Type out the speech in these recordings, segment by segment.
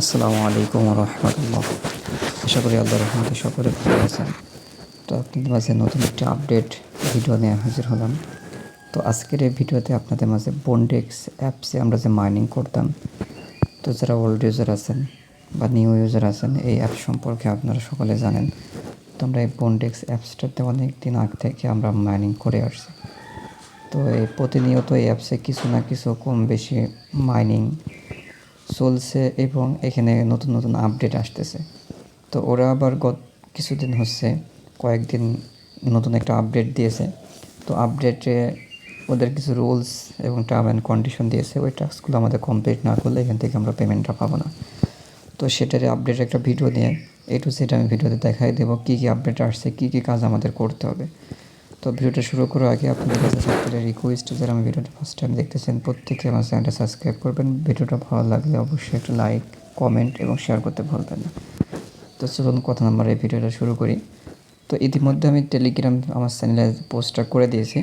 আসসালামু আলাইকুম রহমতুল্লাহ। আশা করি আল্লাহ রহমতে সকলে ভালো আছেন। তো আপনাদের মাঝে নতুন একটি আপডেট ভিডিও নিয়ে হাজির হলাম। তো আজকের এই ভিডিওতে আপনাদের মাঝে বন্ডেক্স অ্যাপসে আমরা যে মাইনিং করতাম, তো যারা ওল্ড ইউজার আছেন বা নিউ ইউজার আছেন, এই অ্যাপ সম্পর্কে আপনারা সকলে জানেন। তো আমরা এই বন্ডেক্স অ্যাপসটাতে অনেক দিন আগ থেকে আমরা মাইনিং করে আসছি। তো এই প্রতিনিয়ত এই অ্যাপসে কিছু না কিছু কম বেশি মাইনিং চলছে এবং এখানে নতুন নতুন আপডেট আসতেছে। তো ওরা আবার গত কিছুদিন হচ্ছে কয়েকদিন নতুন একটা আপডেট দিয়েছে। তো আপডেটে ওদের কিছু রুলস এবং টার্ম অ্যান্ড কন্ডিশন দিয়েছে। ওই টাস্কগুলো আমাদের কমপ্লিট না করলে এখান থেকে আমরা পেমেন্টটা পাবো না। তো সেটার আপডেট একটা ভিডিও নিয়ে এ টু সেটা আমি ভিডিওতে দেখাই দেবো কী কী আপডেট আসছে, কী কী কাজ আমাদের করতে হবে। তো ভিডিওটা শুরু করার আগে আপনাদের কাছে সকলের রিকোয়েস্ট যারা আমি ভিডিওটা ফার্স্ট টাইম দেখতেছেন, প্রত্যেকে আমার চ্যানেলটা সাবস্ক্রাইব করবেন। ভিডিওটা ভালো লাগলে অবশ্যই একটা লাইক কমেন্ট এবং শেয়ার করতে ভুলবেন না। তো চলুন কথা নাম্বার এই ভিডিওটা শুরু করি। তো ইতিমধ্যে আমি টেলিগ্রাম আমার চ্যানেলে পোস্টটা করে দিয়েছি।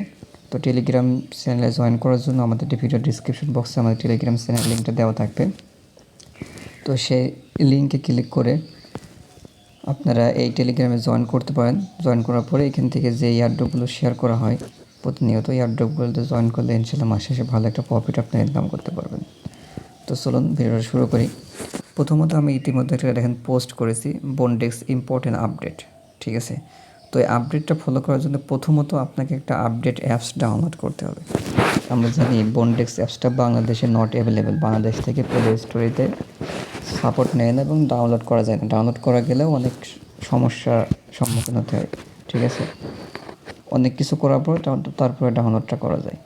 তো টেলিগ্রাম চ্যানেলে জয়েন করার জন্য আমাদের ভিডিও ডিসক্রিপশন বক্সে আমাদের টেলিগ্রাম চ্যানেল লিঙ্কটা দেওয়া থাকবে। তো সেই লিঙ্কে ক্লিক করে আপনারা এই টেলিগ্রামে জয়েন করতে পারেন। জয়েন করার পরে এখান থেকে যে ইয়ারড্রপগুলো শেয়ার করা হয়, প্রতিনিয়ত ইয়ারড্রপগুলোতে জয়েন করলে ইনশাল্লাহ মাসে শেষে ভালো একটা প্রফিট আপনি ইনকাম করতে পারবেন। তো চলুন ভিডিওটা শুরু করি। প্রথমত আমি ইতিমধ্যে একটা দেখেন পোস্ট করেছি বন্ডেক্স ইম্পর্টেন্ট আপডেট ঠিক আছে? তো এই আপডেটটা ফলো করার জন্য প্রথমত আপনাকে একটা আপডেট অ্যাপস ডাউনলোড করতে হবে। আমরা জানি বন্ডেক্স অ্যাপসটা বাংলাদেশে নট অ্যাভেলেবেল বাংলাদেশ থেকে প্লে স্টোরিতে সাপোর্ট নেয় না এবং ডাউনলোড করা যায় না। ডাউনলোড করা গেলেও অনেক সমস্যার সম্মুখীন হতে হয়, ঠিক আছে? অনেক কিছু করার পর তারপরে ডাউনলোডটা করা যায়।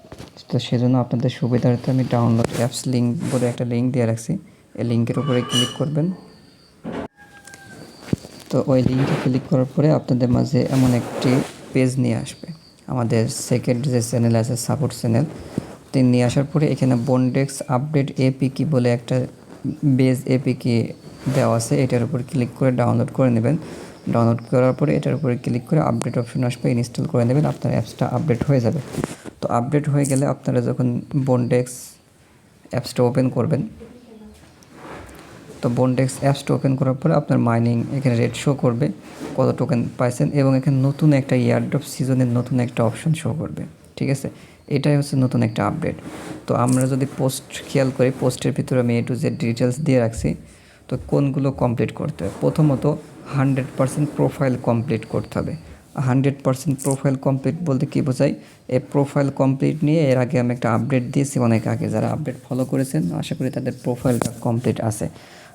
তো সেজন্য আপনাদের সুবিধার্থে আমি ডাউনলোড অ্যাপস লিঙ্ক বলে একটা লিঙ্ক দিয়ে রাখছি। এই লিঙ্কের উপরে ক্লিক করবেন। তো ওই লিঙ্কে ক্লিক করার পরে আপনাদের মাঝে এমন একটি পেজ নিয়ে আসবে। আমাদের সেকেন্ড যে চ্যানেল আছে সাপোর্ট চ্যানেল তিনি নিয়ে আসার পরে এখানে বন্ডেক্স আপডেট এপি কি বলে একটা বেজ এপিকি দেওয়া আছে, এটার উপর ক্লিক করে ডাউনলোড করে নেবেন। ডাউনলোড করার পরে এটার উপরে ক্লিক করে আপডেট অপশন আসবে ইনস্টল করে নেবেন, আপনার অ্যাপসটা আপডেট হয়ে যাবে। তো আপডেট হয়ে গেলে আপনারা যখন বন্ডেক্স অ্যাপসটা ওপেন করবেন, তো বন্ডেক্স অ্যাপসটা ওপেন করার পরে আপনার মাইনিং এখানে রেট শো করবে, কত টোকেন পাইছেন, এবং এখানে নতুন একটা ইয়ারড্রপ সিজনের নতুন একটা অপশন শো করবে, ঠিক আছে? এটাই হচ্ছে নতুন একটা আপডেট তো আমরা যদি পোস্ট খেয়াল করি পোস্টের ভিতরে আমি এ টু জেড ডিটেলস দিয়ে রাখছি। তো কোনগুলো কমপ্লিট করতে হবে? প্রথমত হান্ড্রেড পার্সেন্ট প্রোফাইল কমপ্লিট করতে হবে। হান্ড্রেড পার্সেন্ট প্রোফাইল কমপ্লিট বলতে কী বোঝায়? এই প্রোফাইল কমপ্লিট নিয়ে এর আগে আমি একটা আপডেট দিয়েছি অনেক আগে। যারা আপডেট ফলো করেছেন, আশা করি তাদের প্রোফাইলটা কমপ্লিট আছে।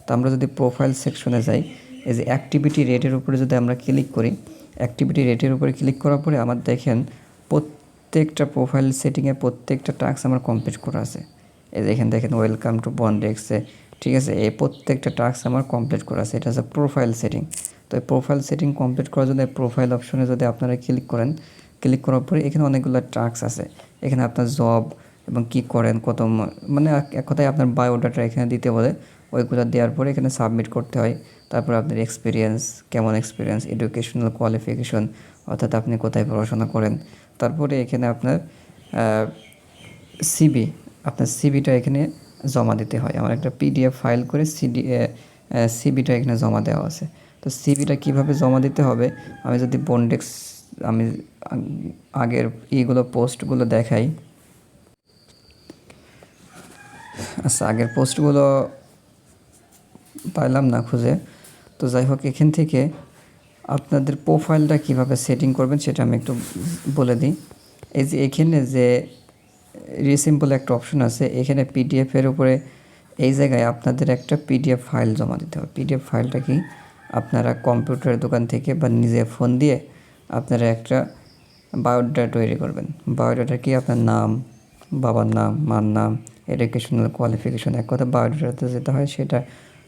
তো আমরা যদি প্রোফাইল সেকশনে যাই, এই যে অ্যাক্টিভিটি রেটের উপরে যদি আমরা ক্লিক করি অ্যাক্টিভিটি রেটের উপরে ক্লিক করার পরে আমার দেখেন প্রত্যেকটা প্রোফাইল সেটিংয়ে প্রত্যেকটা টাস্ক আমার কমপ্লিট করা আছে। এই যে এখানে দেখেন ওয়েলকাম টু বন্ডেক্সে ঠিক আছে? এই প্রত্যেকটা টাস্ক আমার কমপ্লিট করা আছে। এটা হচ্ছে প্রোফাইল সেটিং তো এই প্রোফাইল সেটিং কমপ্লিট করার জন্য প্রোফাইল অপশনে যদি আপনারা ক্লিক করেন ক্লিক করার পরে এখানে অনেকগুলো টাস্ক আছে। এখানে আপনার জব এবং কি করেন, কত মানে এক- কথায় আপনার বায়োডাটা এখানে দিতে বলে, ওইগুলো দেওয়ার পরে এখানে সাবমিট করতে হয়। তারপর আপনার এক্সপিরিয়েন্স কেমন এক্সপিরিয়েন্স এডুকেশনাল কোয়ালিফিকেশন অর্থাৎ আপনি কোথায় পড়াশোনা করেন। তারপরে এখানে আপনার সিবি আপনার সিবিটা এখানে জমা দিতে হয়। আমার একটা পিডিএফ ফাইল করে সিডি সিবিটা এখানে জমা দেওয়া আছে। তো সিবিটা কীভাবে জমা দিতে হবে? আমি যদি বন্ডেক্স আমি আগের ইগুলো পোস্টগুলো দেখাই। আচ্ছা আগের পোস্টগুলো পাইলাম না খুঁজে। তো যাই হোক, এখান থেকে আপনাদের প্রোফাইলটা কীভাবে সেটিং করবেন সেটা আমি একটু বলে দিই। এই যে এখানে যে রিসিম্পল একটা অপশন আছে, এখানে পিডিএফের উপরে এই জায়গায় আপনাদের একটা পিডিএফ ফাইল জমা দিতে হবে। পিডিএফ ফাইলটা কি? আপনারা কম্পিউটার দোকান থেকে বা নিজে ফোন দিয়ে আপনারা একটা বায়োডাটা তৈরি করবেন। বায়োডাটা কি? আপনার নাম, বাবার নাম, মার নাম এডুকেশনাল কোয়ালিফিকেশন, এক কথা বায়োডাটাতে যেটা হয় সেটা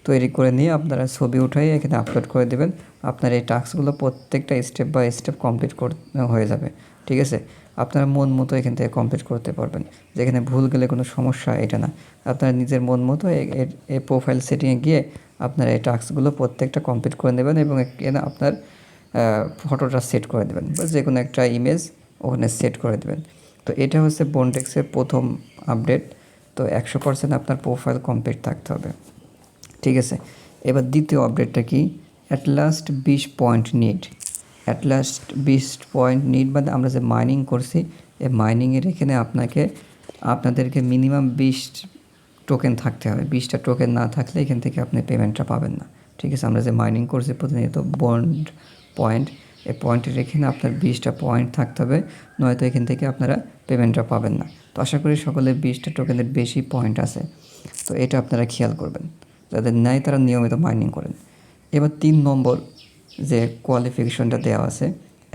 তৈরি করে নিয়ে আপনারা ছবি উঠাই এখানে আপলোড করে দেবেন। আপনার এই টাস্কগুলো প্রত্যেকটা স্টেপ বাই স্টেপ কমপ্লিট কর, হয়ে যাবে, ঠিক আছে? আপনারা মন মতো এখান থেকে কমপ্লিট করতে পারবেন। যেখানে ভুল গেলে কোনো সমস্যা, এটা না। আপনারা নিজের মন মতো এই প্রোফাইল সেটিংয়ে গিয়ে আপনারা এই টাস্কগুলো প্রত্যেকটা কমপ্লিট করে নেবেন এবং এখানে আপনার ফটোটা সেট করে দেবেন বা যে কোনো একটা ইমেজ ওখানে সেট করে দেবেন। তো এটা হচ্ছে বনটেক্সের প্রথম আপডেট তো একশো পার্সেন্ট আপনার প্রোফাইল কমপ্লিট থাকতে হবে। ঠিক আছে? এবার দ্বিতীয় আপডেটটা কি? অ্যাট লাস্ট বিশ পয়েন্ট নিড অ্যাট লাস্ট বিশ পয়েন্ট নিড বাদে আমরা যে মাইনিং করছি, এই মাইনিংয়ের এখানে আপনাকে, আপনাদেরকে মিনিমাম বিশ টোকেন থাকতে হবে। বিশটা টোকেন না থাকলে এখান থেকে আপনি পেমেন্টটা পাবেন না। ঠিক আছে? আমরা যে মাইনিং করছি প্রতিনিয়ত বন্ড পয়েন্ট এই পয়েন্টের এখানে আপনার বিশটা পয়েন্ট থাকতে হবে, নয়তো এখান থেকে আপনারা পেমেন্টটা পাবেন না। তো আশা করি সকলে বিশটা টোকেনের বেশি পয়েন্ট আছে। তো এটা আপনারা খেয়াল করবেন যাদের নেয় তারা নিয়মিত মাইনিং করেন। এবার তিন নম্বর যে কোয়ালিফিকেশনটা দেওয়া আছে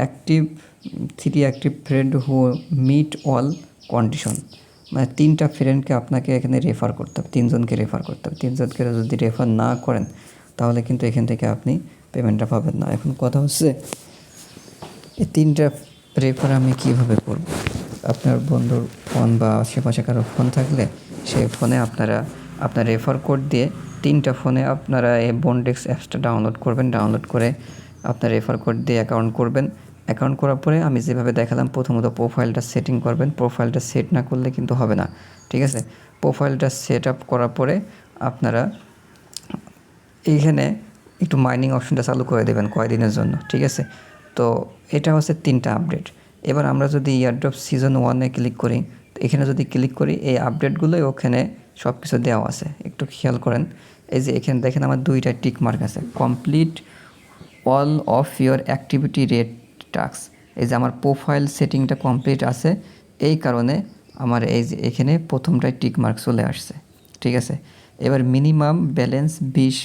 active three active friend who meet all condition মানে তিনটা ফ্রেন্ডকে আপনাকে এখানে রেফার করতে হবে, তিনজনকে রেফার করতে হবে। তিনজনকে যদি রেফার না করেন, তাহলে কিন্তু এখান থেকে আপনি পেমেন্টটা পাবেন না। এখন কথা হচ্ছে এই তিনটা রেফার আমি কীভাবে করব? আপনার বন্ধুর ফোন বা আশেপাশে কারও ফোন থাকলে সেই ফোনে আপনারা, আপনার রেফার কোড দিয়ে তিনটা ফোনে আপনারা এই বন্ডেক্স অ্যাপসটা ডাউনলোড করবেন ডাউনলোড করে আপনার রেফার কোড দিয়ে অ্যাকাউন্ট করবেন। অ্যাকাউন্ট করার পরে আমি যেভাবে দেখালাম, প্রথমত প্রোফাইলটা সেটিং করবেন। প্রোফাইলটা সেট না করলে কিন্তু হবে না, ঠিক আছে? প্রোফাইলটা সেট আপ করার পরে আপনারা এইখানে একটু মাইনিং অপশনটা চালু করে দেবেন কয়দিনের জন্য, ঠিক আছে? তো এটা হচ্ছে তিনটা আপডেট এবার আমরা যদি ইয়ারড্রপ সিজন ওয়ানে ক্লিক করি এখানে যদি ক্লিক করি, এই আপডেটগুলোই ওখানে সব কিছু দেওয়া আছে। একটু খেয়াল করেন, এই যে এখানে দেখেন আমার দুইটা টিক মার্ক আছে। Complete all of your activity rate task এই যে আমার প্রোফাইল সেটিংটা কমপ্লিট আছে, এই কারণে আমার এই যে এখানে প্রথমটায় টিক মার্ক চলে আসছে। ঠিক আছে? এবার মিনিমাম ব্যালেন্স বিশ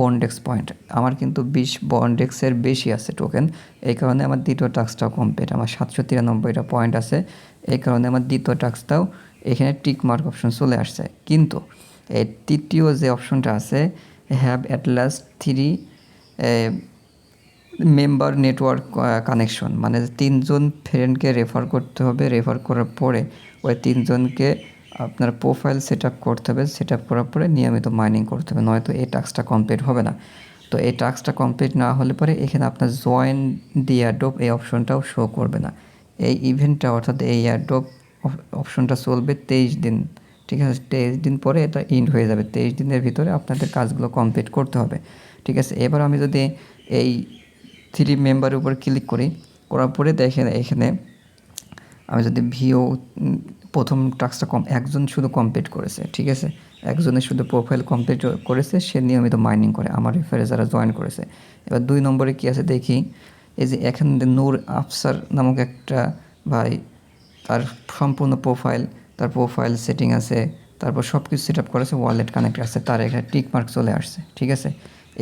বন্ডেক্স পয়েন্ট আমার কিন্তু বিশ বন্ডেক্সের বেশি আছে টোকেন এই কারণে আমার দ্বিতীয় টাস্কটাও কমপ্লিট আমার সাতশো তিরানব্বইটা পয়েন্ট আছে। এই কারণে আমার দ্বিতীয় টাস্কটাও এখানে টিক মার্ক অপশন চলে আসছে। কিন্তু এই তৃতীয় যে অপশনটা আছে have at least three member network connection মানে তিনজন ফ্রেন্ডকে রেফার করতে হবে। রেফার করার পরে ওই তিনজনকে আপনার প্রোফাইল সেট আপ করতে হবে সেট করার পরে নিয়মিত মাইনিং করতে হবে, নয়তো এই টাস্কটা কমপ্লিট হবে না। তো এই টাস্কটা কমপ্লিট না হলে পরে এখানে আপনার জয়েন দি অ্যাডোপ এই অপশনটাও শো করবে না। এই ইভেন্টটা অর্থাৎ এই অ্যাডোপ অপশনটা চলবে তেইশ দিন, ঠিক আছে? তেইশ দিন পরে এটা ইন্ড হয়ে যাবে, তেইশ দিনের ভিতরে আপনাদের কাজগুলো কমপ্লিট করতে হবে, ঠিক আছে? এবার আমি যদি এই থ্রি মেম্বারের উপর ক্লিক করি, করার পরে দেখেন এখানে আমি যদি ভিও প্রথম টাস্কটা কম, একজন শুধু কমপ্লিট করেছে, ঠিক আছে? একজনের শুধু প্রোফাইল কমপ্লিট করেছে, সে নিয়মিত মাইনিং করে, আমার রেফারে যারা জয়েন করেছে। এবার দুই নম্বরে কী আছে দেখি, এই যে এখানে নূর আফসার নামক একটা ভাই, তার সম্পূর্ণ প্রোফাইল তার প্রোফাইল সেটিং আছে, তারপর সব কিছু সেট আপ করেছে ওয়ালেট কানেক্ট আছে, তার এখানে টিক মার্ক চলে আসছে, ঠিক আছে?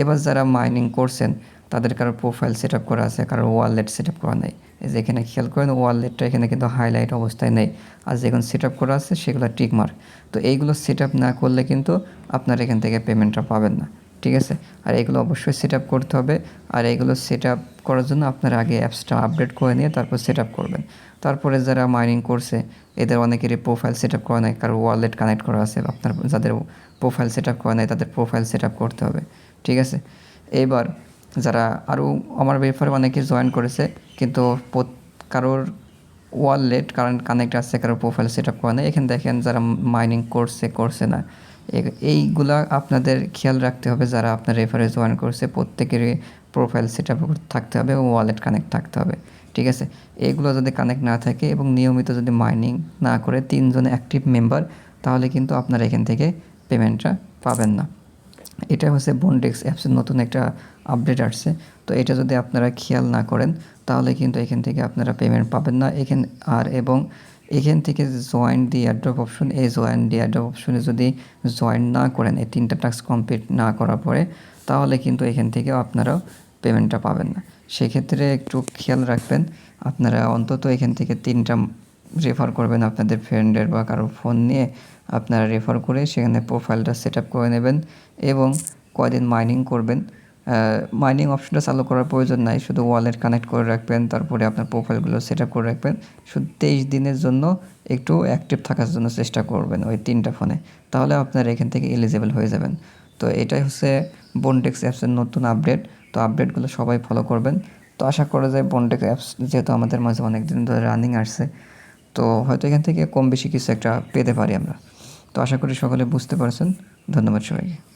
এবার যারা মাইনিং করছেন তাদের কারও প্রোফাইল সেট আপ করা আছে, কারও ওয়ালেট সেট আপ করা নেই। এই যে এখানে খেয়াল করেন ওয়ালেটটা এখানে কিন্তু হাইলাইট অবস্থায় নেই। আর যেগুলো সেট আপ করা আছে, সেগুলো টিক মার্ক তো এইগুলো সেট আপ না করলে কিন্তু আপনার এখান থেকে পেমেন্টটা পাবেন না। ঠিক আছে? আর এগুলো অবশ্যই সেট আপ করতে হবে। আর এগুলো সেট আপ করার জন্য আপনার আগে অ্যাপসটা আপডেট করে নিয়ে তারপর সেট আপ করবেন। তারপরে যারা মাইনিং করছে, এদের অনেকেরই প্রোফাইল সেট আপ করা নেই, কারও ওয়ালেট কানেক্ট করা আছে, আপনার যাদের প্রোফাইল সেট আপ করা নেই, তাদের প্রোফাইল সেট আপ করতে হবে। ঠিক আছে? এবার যারা আরও আমার ব্যাপারে অনেকে জয়েন করেছে, কিন্তু কারোর ওয়ালেট কারেন্ট কানেক্ট আছে, কারোর প্রোফাইল সেট আপ করে নেই। এখানে দেখেন যারা মাইনিং করছে করছে না। এইগুলা আপনাদের খেয়াল রাখতে হবে যারা আপনার রেফারে জয়েন করছে, প্রত্যেকেরই প্রোফাইল সেট আপ থাকতে হবে এবং ওয়ালেট কানেক্ট থাকতে হবে। ঠিক আছে? এগুলো যদি কানেক্ট না থাকে এবং নিয়মিত যদি মাইনিং না করে তিনজন অ্যাক্টিভ মেম্বার তাহলে কিন্তু আপনারা এখান থেকে পেমেন্টটা পাবেন না। এটা হচ্ছে বন্ডেক্স অ্যাপসের নতুন একটা আপডেট আসছে। তো এটা যদি আপনারা খেয়াল না করেন, তাহলে কিন্তু এখান থেকে আপনারা পেমেন্ট পাবেন না। এখান, আর এবং এখান থেকে জয়েন দি অ্যাড্রপ অপশন এই জয়েন দি অ্যাড্রপ অপশনে যদি জয়েন না করেন, এই তিনটা টাস্ক কমপ্লিট না করার পরে, তাহলে কিন্তু এখান থেকে আপনারাও পেমেন্টটা পাবেন না। সেক্ষেত্রে একটু খেয়াল রাখবেন, আপনারা অন্তত এখান থেকে তিনটা রেফার করবেন আপনাদের ফ্রেন্ডের বা কারোর ফোন নিয়ে। আপনারা রেফার করে সেখানে প্রোফাইলটা সেট আপ করে নেবেন এবং কয়দিন মাইনিং করবেন মাইনিং অপশনটা চালু করার প্রয়োজন নাই, শুধু ওয়ালেট কানেক্ট করে রাখবেন, তারপরে আপনার প্রোফাইলগুলো সেট আপ করে রাখবেন। শুধু তেইশ দিনের জন্য একটু অ্যাক্টিভ থাকার জন্য চেষ্টা করবেন ওই তিনটা ফোনে তাহলে আপনারা এখান থেকে এলিজেবল হয়ে যাবেন। তো এটাই হচ্ছে বনটেক্স অ্যাপসের নতুন আপডেট তো আপডেটগুলো সবাই ফলো করবেন। তো আশা করা যায় বনটেক্স অ্যাপস যেহেতু আমাদের মাঝে অনেক দিন ধরে রানিং আসছে, তো হয়তো এখান থেকে কম বেশি কিছু একটা পেতে পারি আমরা। তো আশা করি সকলে বুঝতে পারছেন। ধন্যবাদ সবাইকে।